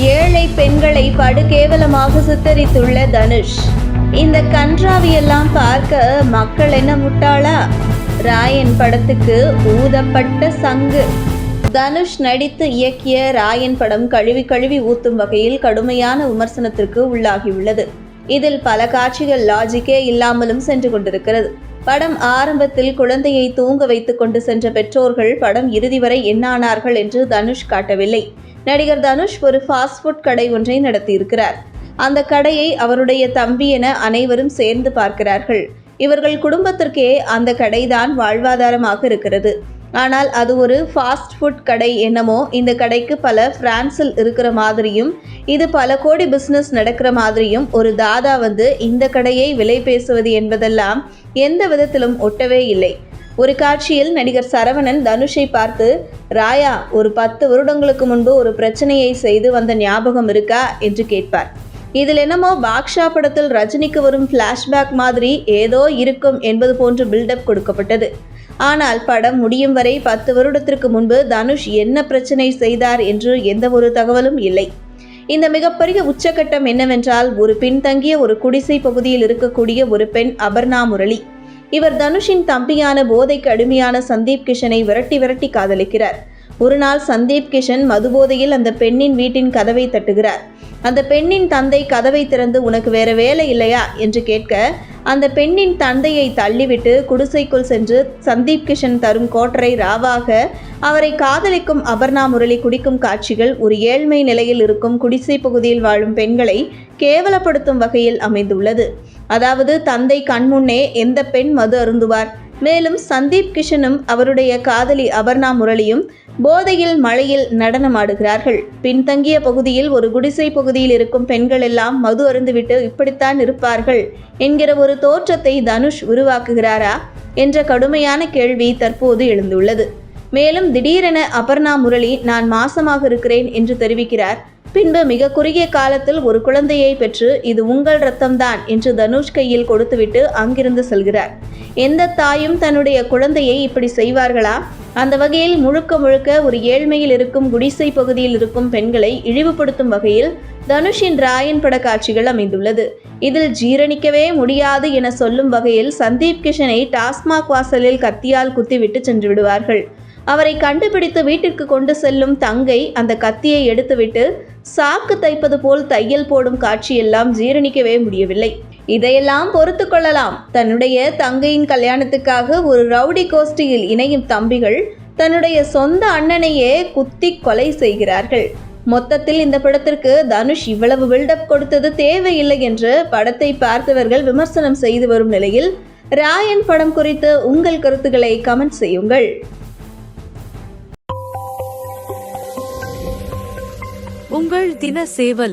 ஏழை பெண்களை படுகேவலமாக சித்தரித்துள்ள தனுஷ். இந்த கன்றாவியெல்லாம் பார்க்க மக்கள் என்ன முட்டாளா? ராயன் படத்துக்கு ஊதப்பட்ட சங்கு. தனுஷ் நடித்து இயக்கிய ராயன் படம் கழுவி கழுவி ஊத்தும் வகையில் கடுமையான விமர்சனத்திற்கு உள்ளாகியுள்ளது. இதில் பல காட்சிகள் லாஜிக்கே இல்லாமலும் சென்று கொண்டிருக்கிறது. படம் ஆரம்பத்தில் குழந்தையை தூங்க வைத்துக் கொண்டு சென்ற பெற்றோர்கள் படம் இறுதி வரை என்னானார்கள் என்று தனுஷ் காட்டவில்லை. நடிகர் தனுஷ் ஒரு ஃபாஸ்ட் ஃபுட் கடை ஒன்றை நடத்தியிருக்கிறார். அந்த கடையை அவருடைய தம்பி என அனைவரும் சேர்ந்து பார்க்கிறார்கள். இவர்கள் குடும்பத்திற்கே அந்த கடைதான் வாழ்வாதாரமாக இருக்கிறது. ஆனால் அது ஒரு ஃபாஸ்ட் ஃபுட் கடை என்னமோ இந்த கடைக்கு பல பிரான்சில் இருக்கிற மாதிரியும் இது பல கோடி பிஸ்னஸ் நடக்கிற மாதிரியும் ஒரு தாதா வந்து இந்த கடையை விலை பேசுவது என்பதெல்லாம் எந்த விதத்திலும் ஒட்டவே இல்லை. ஒரு காட்சியில் நடிகர் சரவணன் தனுஷை பார்த்து ராயா ஒரு பத்து வருடங்களுக்கு முன்பு ஒரு பிரச்சனையை செய்து வந்த ஞாபகம் இருக்கா? என்று கேட்பார். இதில் என்னமோ பாக்ஷா படத்தில் ரஜினிக்கு வரும் ஃப்ளாஷ்பேக் மாதிரி ஏதோ இருக்கும் என்பது போன்று பில்டப் கொடுக்கப்பட்டது. ஆனால் படம் முடியும் வரை பத்து வருடத்திற்கு முன்பு தனுஷ் என்ன பிரச்சனை செய்தார் என்று எந்த ஒரு தகவலும் இல்லை. இந்த மிகப்பெரிய உச்சகட்டம் என்னவென்றால் ஒரு பின்தங்கிய ஒரு குடிசை பகுதியில் இருக்கக்கூடிய ஒரு பெண் அபர்ணா முரளி. இவர் தனுஷின் தம்பியான போதைக்கு அடிமையான சந்தீப் கிஷனை விரட்டி விரட்டி காதலிக்கிறார். ஒரு நாள் சந்தீப் கிஷன் மதுபோதையில் அந்த பெண்ணின் வீட்டின் கதவை தட்டுகிறார். அந்த பெண்ணின் தந்தை கதவை திறந்து உனக்கு வேற வேலை இல்லையா? என்று கேட்க அந்த பெண்ணின் தந்தையை தள்ளிவிட்டு குடிசைக்குள் சென்று சந்தீப் கிஷன் தரும் கோட்டரை ராவாக அவரை காதலிக்கும் அபர்ணா முரளி குடிக்கும் காட்சிகள் ஒரு ஏழ்மை நிலையில் இருக்கும் குடிசை பகுதியில் வாழும் பெண்களை கேவலப்படுத்தும் வகையில் அமைந்துள்ளது. அதாவது தந்தை கண்முன்னே எந்த பெண் மது அருந்துவார்? மேலும் சந்தீப் கிஷனும் அவருடைய காதலி அபர்ணா முரளியும் போதையில் மழையில் நடனமாடுகிறார்கள். பின்தங்கிய பகுதியில் ஒரு குடிசை பகுதியில் இருக்கும் பெண்கள் எல்லாம் மது அருந்துவிட்டு இப்படித்தான் இருப்பார்கள். என்கிற ஒரு தோற்றத்தை தனுஷ் உருவாக்குகிறாரா? என்ற கடுமையான கேள்வி தற்போது எழுந்துள்ளது. மேலும் திடீரென அபர்ணா முரளி நான் மாசமாக இருக்கிறேன் என்று தெரிவிக்கிறார். பின்பு மிக குறுகிய காலத்தில் ஒரு குழந்தையை பெற்று இது உங்கள் ரத்தம்தான் என்று தனுஷ் கையில் கொடுத்துவிட்டு அங்கிருந்து செல்கிறார். எந்த தாயும் தன்னுடைய குழந்தையை இப்படி செய்வார்களா? அந்த வகையில் முழுக்க முழுக்க ஒரு ஏழ்மையில் இருக்கும் குடிசை பகுதியில் இருக்கும் பெண்களை இழிவுபடுத்தும் வகையில் தனுஷின் ராயன் பட காட்சிகள் அமைந்துள்ளது. இதில் ஜீரணிக்கவே முடியாது என சொல்லும் வகையில் சந்தீப் கிஷனை டாஸ்மாக் வாசலில் கத்தியால் குத்திவிட்டு சென்று விடுவார்கள். அவரை கண்டுபிடித்து வீட்டிற்கு கொண்டு செல்லும் தங்கை அந்த கத்தியை எடுத்துவிட்டு சாக்கு தைப்பது போல் தையல் போடும் காட்சியெல்லாம் ஜீரணிக்கவே முடியவில்லை. இதையெல்லாம் பொறுத்து கொள்ளலாம். தன்னுடைய தங்கையின் கல்யாணத்துக்காக ஒரு ரவுடி கோஷ்டியில் இணையும் தம்பிகள் தன்னுடைய சொந்த அண்ணனையே குத்தி கொலை செய்கிறார்கள். மொத்தத்தில் இந்த படத்திற்கு தனுஷ் இவ்வளவு பில்டப் கொடுத்தது தேவையில்லை என்று படத்தை பார்த்தவர்கள் விமர்சனம் செய்து வரும் நிலையில் ராயன் படம் குறித்து உங்கள் கருத்துக்களை கமெண்ட் செய்யுங்கள். உங்கள் தின சேவல்